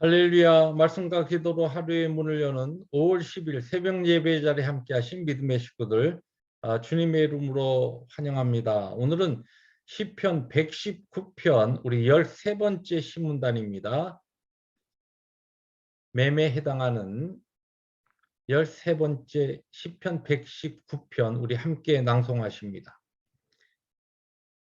할렐루야 말씀과 기도로 하루의 문을 여는 5월 10일 새벽 예배 자리에 함께 하신 믿음의 식구들 아, 주님의 이름으로 환영합니다. 오늘은 시편 119편 우리 13번째 신문단입니다. 매매에 해당하는 13번째 시편 119편 우리 함께 낭송하십니다.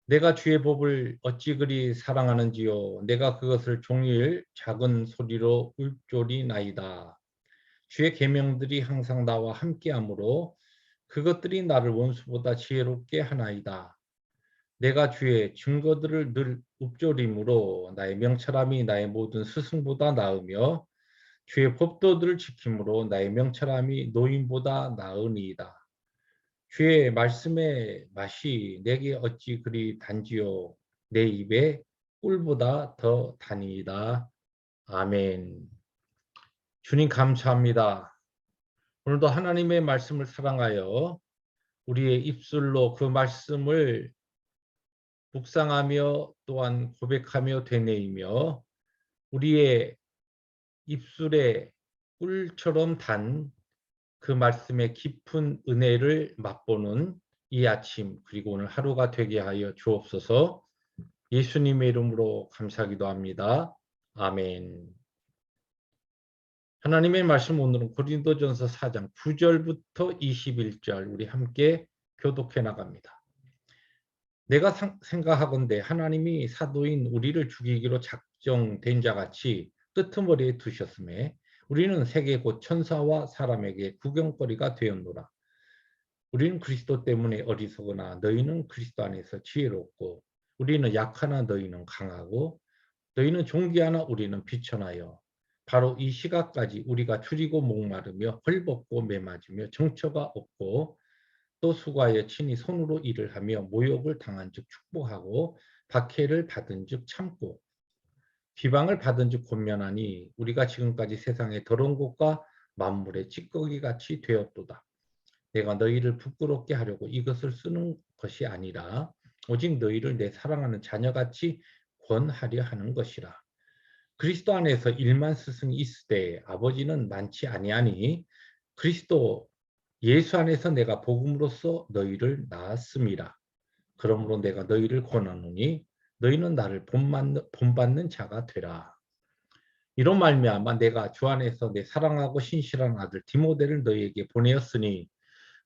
내가 주의 법을 어찌 그리 사랑하는지요? 내가 그것을 종일 작은 소리로 울조리나이다. 주의 계명들이 항상 나와 함께하므로 그것들이 나를 원수보다 지혜롭게 하나이다. 내가 주의 증거들을 늘 읊조림으로 나의 명철함이 나의 모든 스승보다 나으며 주의 법도들을 지킴으로 나의 명철함이 노인보다 나으니이다 주의 말씀의 맛이 내게 어찌 그리 단지요 내 입에 꿀보다 더 다니이다. 아멘. 주님 감사합니다. 오늘도 하나님의 말씀을 사랑하여 우리의 입술로 그 말씀을 묵상하며 또한 고백하며 되뇌이며 우리의 입술에 꿀처럼 단 그 말씀의 깊은 은혜를 맛보는 이 아침 그리고 오늘 하루가 되게 하여 주옵소서 예수님의 이름으로 감사하기도 합니다. 아멘. 하나님의 말씀 오늘은 고린도전서 4장 9절부터 21절 우리 함께 교독해 나갑니다. 내가 상, 생각하건대 하나님이 사도인 우리를 죽이기로 작정된 자같이 끄트머리에 두셨음에 우리는 세계 곧 천사와 사람에게 구경거리가 되었노라. 우리는 그리스도 때문에 어리석으나 너희는 그리스도 안에서 지혜롭고 우리는 약하나 너희는 강하고 너희는 존귀하나 우리는 비천하여 바로 이 시각까지 우리가 줄이고 목마르며 헐벗고 매맞으며 정처가 없고 또 수고하여 친히 손으로 일을 하며 모욕을 당한 즉 축복하고 박해를 받은 즉 참고 비방을 받은 즉 권면하니 우리가 지금까지 세상의 더러운 곳과 만물의 찌꺼기 같이 되었도다. 내가 너희를 부끄럽게 하려고 이것을 쓰는 것이 아니라 오직 너희를 내 사랑하는 자녀같이 권하려 하는 것이라. 그리스도 안에서 일만 스승이 있으되 아버지는 많지 아니하니 그리스도 예수 안에서 내가 복음으로써 너희를 낳았음이라. 그러므로 내가 너희를 권하노니 너희는 나를 본받는, 자가 되라. 이런 말미암아 내가 주 안에서 내 사랑하고 신실한 아들 디모데를 너희에게 보내었으니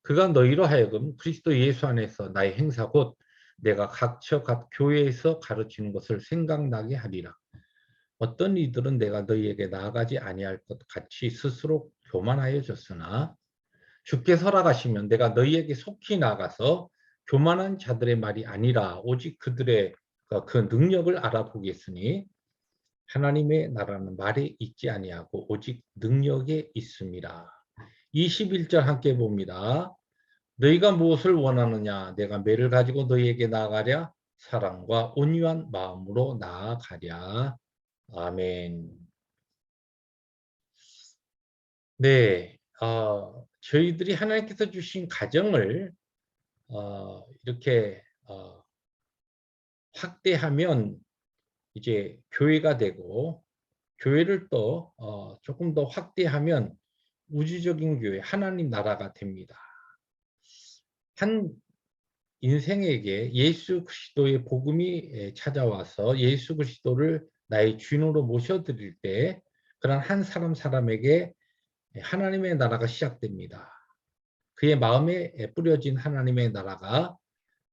그가 너희로 하여금 그리스도 예수 안에서 나의 행사 곧 내가 각처 각 교회에서 가르치는 것을 생각나게 하리라. 어떤 이들은 내가 너희에게 나아가지 아니할 것 같이 스스로 교만하여 졌으나 주께 서라가시면 내가 너희에게 속히 나가서 교만한 자들의 말이 아니라 오직 그들의 어, 그 능력을 알아보겠으니 하나님의 나라는 말에 있지 아니하고 오직 능력에 있습니다. 21절 함께 봅니다. 너희가 무엇을 원하느냐 내가 매를 가지고 너희에게 나아가랴 사랑과 온유한 마음으로 나아가랴 아멘 네 어, 저희들이 하나님께서 주신 가정을 어, 이렇게 어, 확대하면 이제 교회가 되고 교회를 또 어, 조금 더 확대하면 우주적인 교회 하나님 나라가 됩니다. 한 인생에게 예수 그리스도의 복음이 찾아와서 예수 그리스도를 나의 주인으로 모셔드릴 때 그런 한 사람 사람에게 하나님의 나라가 시작됩니다. 그의 마음에 뿌려진 하나님의 나라가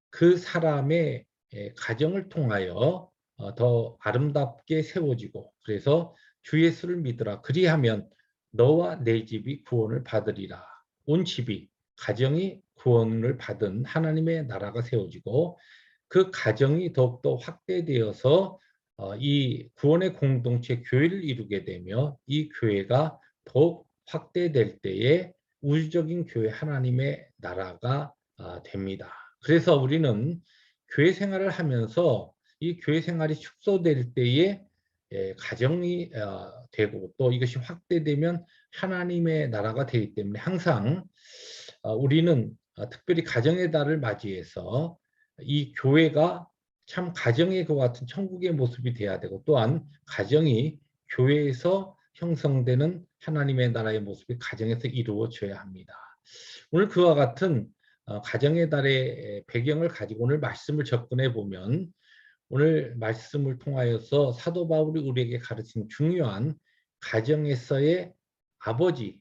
그 사람의 예, 가정을 통하여 어, 더 아름답게 세워지고 그래서 주 예수를 믿으라 그리하면 너와 내 집이 구원을 받으리라 온 집이 가정이 구원을 받은 하나님의 나라가 세워지고 그 가정이 더욱더 확대되어서 어, 이 구원의 공동체 교회를 이루게 되며 이 교회가 더욱 확대될 때에 우주적인 교회 하나님의 나라가 아, 됩니다. 그래서 우리는 교회 생활을 하면서 이 교회 생활이 축소될 때에 예, 가정이 어, 되고 또 이것이 확대되면 하나님의 나라가 되기 때문에 항상 어, 우리는 어, 특별히 가정의 달을 맞이해서 이 교회가 참 가정의 그 같은 천국의 모습이 돼야 되고 또한 가정이 교회에서 형성되는 하나님의 나라의 모습이 가정에서 이루어져야 합니다. 오늘 그와 같은 어, 가정의 달의 배경을 가지고 오늘 말씀을 접근해 보면 오늘 말씀을 통하여서 사도 바울이 우리에게 가르친 중요한 가정에서의 아버지,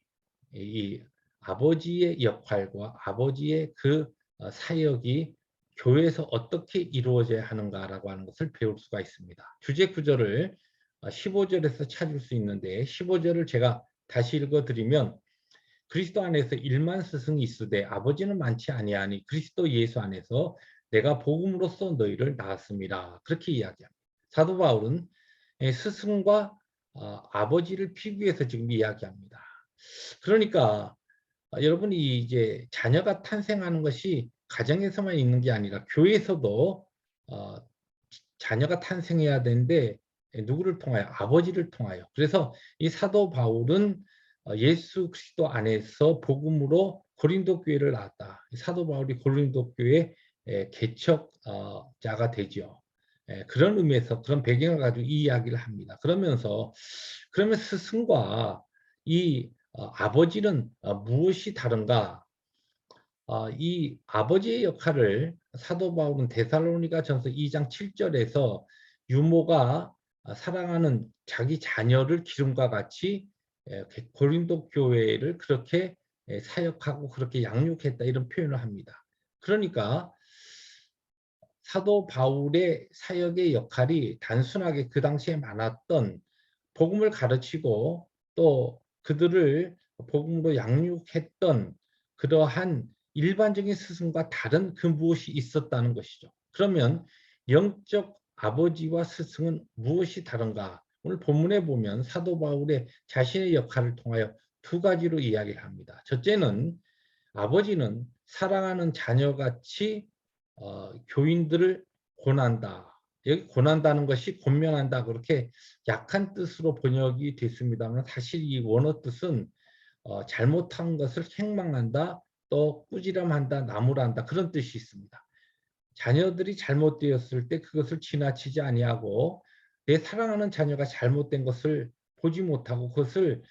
이 아버지의 역할과 아버지의 그 어, 사역이 교회에서 어떻게 이루어져야 하는가라고 하는 것을 배울 수가 있습니다. 주제 구절을 15절에서 어, 찾을 수 있는데 15절을 제가 다시 읽어드리면 그리스도 안에서 일만 스승이 있으되 아버지는 많지 아니하니 그리스도 예수 안에서 내가 복음으로써 너희를 낳았습니다. 그렇게 이야기합니다. 사도 바울은 스승과 어, 아버지를 비교해서 지금 이야기합니다. 그러니까 어, 여러분이 이제 자녀가 탄생하는 것이 가정에서만 있는 게 아니라 교회에서도 어, 자녀가 탄생해야 되는데 누구를 통하여 아버지를 통하여 그래서 이 사도 바울은 어, 예수 그리스도 안에서 복음으로 고린도 교회를 낳았다. 사도 바울이 고린도 교회 개척자가 되지요. 그런 의미에서 그런 배경을 가지고 이 이야기를 합니다. 그러면서 그러면 스승과 이 어, 아버지는 어, 무엇이 다른가? 이 아버지의 역할을 사도 바울은 데살로니가 전서 2장 7절에서 유모가 사랑하는 자기 자녀를 기름과 같이 고린도 교회를 그렇게 사역하고 그렇게 양육했다 이런 표현을 합니다. 그러니까 사도 바울의 사역의 역할이 단순하게 그 당시에 많았던 복음을 가르치고 또 그들을 복음으로 양육했던 그러한 일반적인 스승과 다른 그 무엇이 있었다는 것이죠. 그러면 영적 아버지와 스승은 무엇이 다른가? 오늘 본문에 보면 사도 바울의 자신의 역할을 통하여 두 가지로 이야기를 합니다. 첫째는 아버지는 사랑하는 자녀같이 어, 교인들을 권한다. 여기 권한다는 것이 권면한다 그렇게 약한 뜻으로 번역이 됐습니다만 사실 이 원어 뜻은 어, 잘못한 것을 행망한다 또 꾸지람한다 나무란다 그런 뜻이 있습니다. 자녀들이 잘못되었을 때 그것을 지나치지 아니하고 내 사랑하는 자녀가 잘못된 것을 보지 못하고 그것을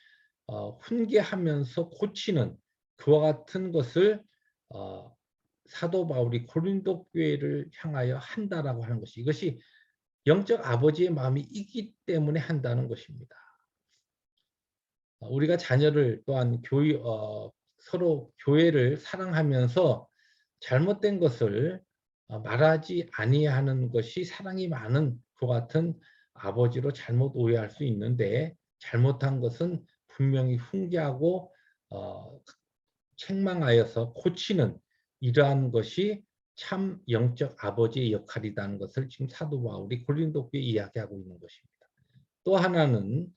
어, 훈계하면서 고치는 그와 같은 것을 어, 사도 바울이 고린도 교회를 향하여 한다라고 하는 것이 이것이 영적 아버지의 마음이 있기 때문에 한다는 것입니다. 어, 우리가 자녀를 또한 교회 어, 서로 교회를 사랑하면서 잘못된 것을 어, 말하지 아니하는 것이 사랑이 많은 그 같은 아버지로 잘못 오해할 수 있는데 잘못한 것은 분명히 훈계하고 어, 책망하여서 고치는 이러한 것이 참 영적 아버지의 역할이라는 것을 지금 사도 바울이 고린도교에 이야기하고 있는 것입니다. 또 하나는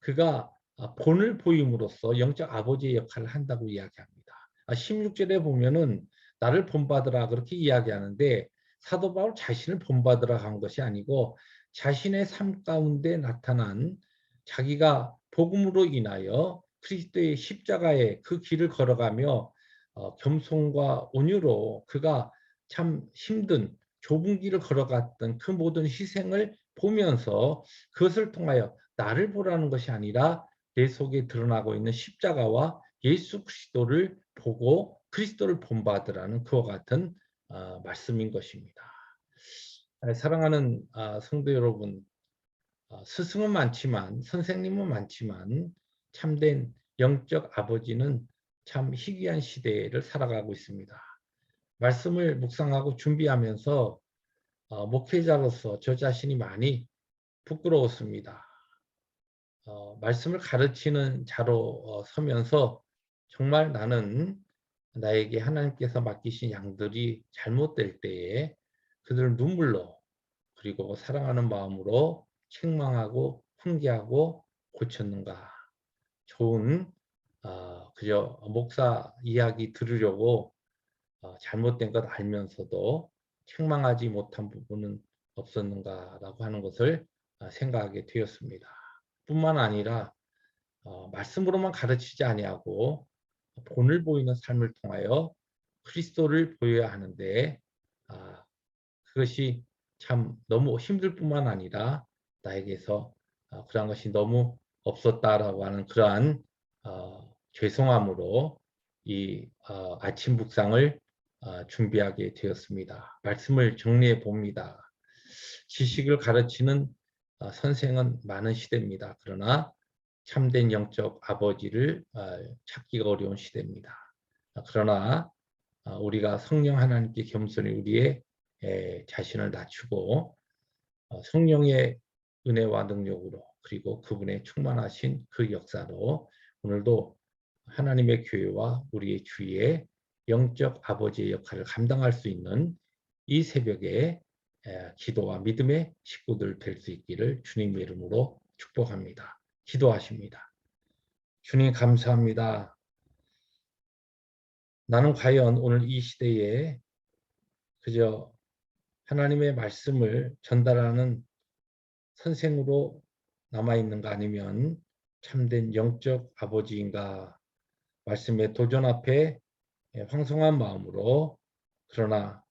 그가 본을 보임으로써 영적 아버지의 역할을 한다고 이야기합니다. 16절에 아, 보면은 나를 본받으라 그렇게 이야기하는데 사도 바울 자신을 본받으라 한 것이 아니고 자신의 삶 가운데 나타난 자기가 복음으로 인하여 그리스도의 십자가의 그 길을 걸어가며 어, 겸손과 온유로 그가 참 힘든 좁은 길을 걸어갔던 그 모든 희생을 보면서 그것을 통하여 나를 보라는 것이 아니라 내 속에 드러나고 있는 십자가와 예수 그리스도를 보고 그리스도를 본받으라는 그와 같은 어, 말씀인 것입니다. 사랑하는 어, 성도 여러분, 어, 스승은 많지만 선생님은 많지만 참된 영적 아버지는 참 희귀한 시대를 살아가고 있습니다. 말씀을 묵상하고 준비하면서 어, 목회자로서 저 자신이 많이 부끄러웠습니다. 어, 말씀을 가르치는 자로 어, 서면서 정말 나는 나에게 하나님께서 맡기신 양들이 잘못될 때에 그들을 눈물로 그리고 사랑하는 마음으로 책망하고 훈계하고 고쳤는가 좋은 어, 그저 목사 이야기 들으려고 어, 잘못된 것 알면서도 책망하지 못한 부분은 없었는가라고 하는 것을 어, 생각하게 되었습니다. 뿐만 아니라 어, 말씀으로만 가르치지 아니하고 본을 보이는 삶을 통하여 그리스도를 보여야 하는데 아, 그것이 참 너무 힘들 뿐만 아니라 나에게서 어, 그러한 것이 너무 없었다라고 하는 그러한 어, 죄송함으로 이 어, 아침 묵상을 어, 준비하게 되었습니다. 말씀을 정리해 봅니다. 지식을 가르치는 어, 선생은 많은 시대입니다. 그러나 참된 영적 아버지를 어, 찾기가 어려운 시대입니다. 어, 그러나 어, 우리가 성령 하나님께 겸손히 우리의 에, 자신을 낮추고 어, 성령의 은혜와 능력으로 그리고 그분의 충만하신 그 역사로 오늘도 하나님의 교회와 우리의 주위에 영적 아버지의 역할을 감당할 수 있는 이 새벽에 에, 기도와 믿음의 식구들 될 수 있기를 주님의 이름으로 축복합니다. 기도하십니다. 주님 감사합니다. 나는 과연 오늘 이 시대에 그저 하나님의 말씀을 전달하는 선생으로 남아있는가 아니면 참된 영적 아버지인가 말씀의 도전 앞에 황송한 마음으로 그러나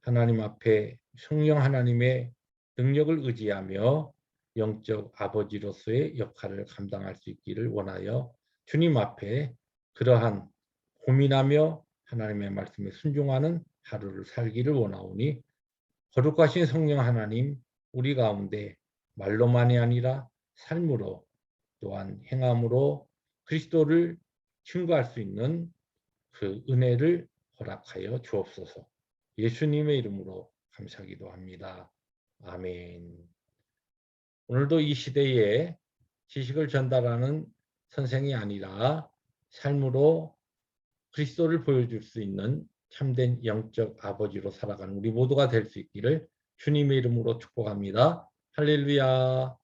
하나님 앞에 성령 하나님의 능력을 의지하며 영적 아버지로서의 역할을 감당할 수 있기를 원하여 주님 앞에 그러한 고민하며 하나님의 말씀에 순종하는 하루를 살기를 원하오니 거룩하신 성령 하나님 우리 가운데 말로만이 아니라 삶으로 또한 행함으로 그리스도를 증거할 수 있는 그 은혜를 허락하여 주옵소서. 예수님의 이름으로 감사기도 합니다. 아멘. 오늘도 이 시대에 지식을 전달하는 선생이 아니라 삶으로 그리스도를 보여줄 수 있는 참된 영적 아버지로 살아가는 우리 모두가 될 수 있기를 주님의 이름으로 축복합니다. 할렐루야.